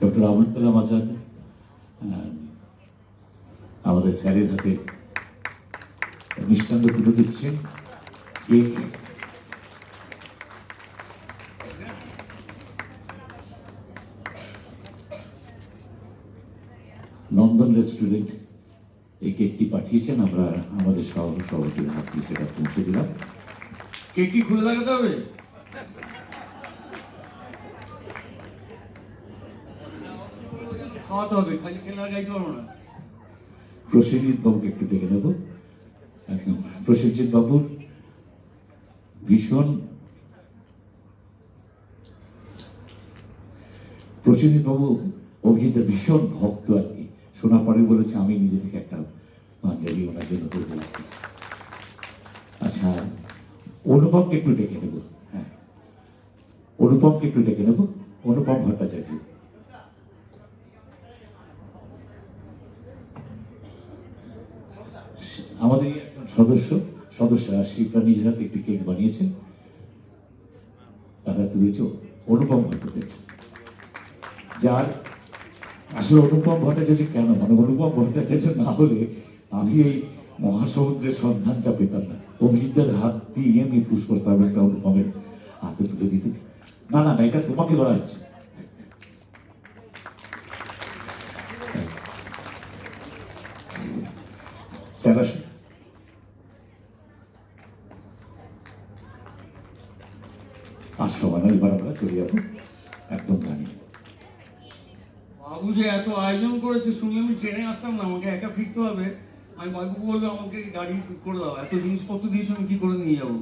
Doctor Abul Kalam Azad আমাদের স্যারের হাতে মিষ্টান্ন তুলে দিচ্ছেন কেক নন্দন রেস্টুরেন্ট এই কেকটি পাঠিয়েছেন, আমরা আমাদের সহ সভাপতির হাত দিয়ে সেটা পৌঁছে দিলাম। কেক কি খুলে লাগাতে হবে? খাওয়াতে হবে, খালি খেলে লাগাইতে পারব না। প্রসেনজিৎ বাবুকে একটু ডেকে নেব। একদম প্রসেনজিৎ বাবুর ভীষণ। প্রসেনজিৎ বাবু অভিজিতের ভীষণ ভক্ত আর কি। শোনার পরে বলেছে, আমি নিজে থেকে একটা পাঞ্জাবি ওনার জন্য করব আচ্ছা অনুপমকে একটু ডেকে নেব। হ্যাঁ অনুপমকে একটু ডেকে নেব। অনুপম ভট্টাচার্য। আমাদের একজন সদস্য সদস্যরা শিল্পা নিজের হাতে একটি কেক বানিয়েছেন। তারা তুলেছে অনুপম ভট্টাচার্য। যার আসলে অনুপম ভট্টাচার্য কেন? মানে অনুপম ভট্টাচার্য না হলে আমি এই মহাসমুদ্রের সন্ধানটা পেতাম না। অভিজিতের হাত দিয়ে আমি পুষ্পস্তবকটা অনুপমের হাতে তুলে দিতে না না না, এটা তোমাকে করা হচ্ছে। আসেন আর সবাই এবার আমরা চলে যাব একদম গাড়ি। বাবু যে এত আয়োজন করেছে শুনলে আমি ট্রেনে আসতাম না, আমাকে একা ফিরতে হবে। আমি বাবুকে বলব আমাকে গাড়ি করে দাও, এত জিনিসপত্র দিয়েছ, আমি কি করে নিয়ে যাব?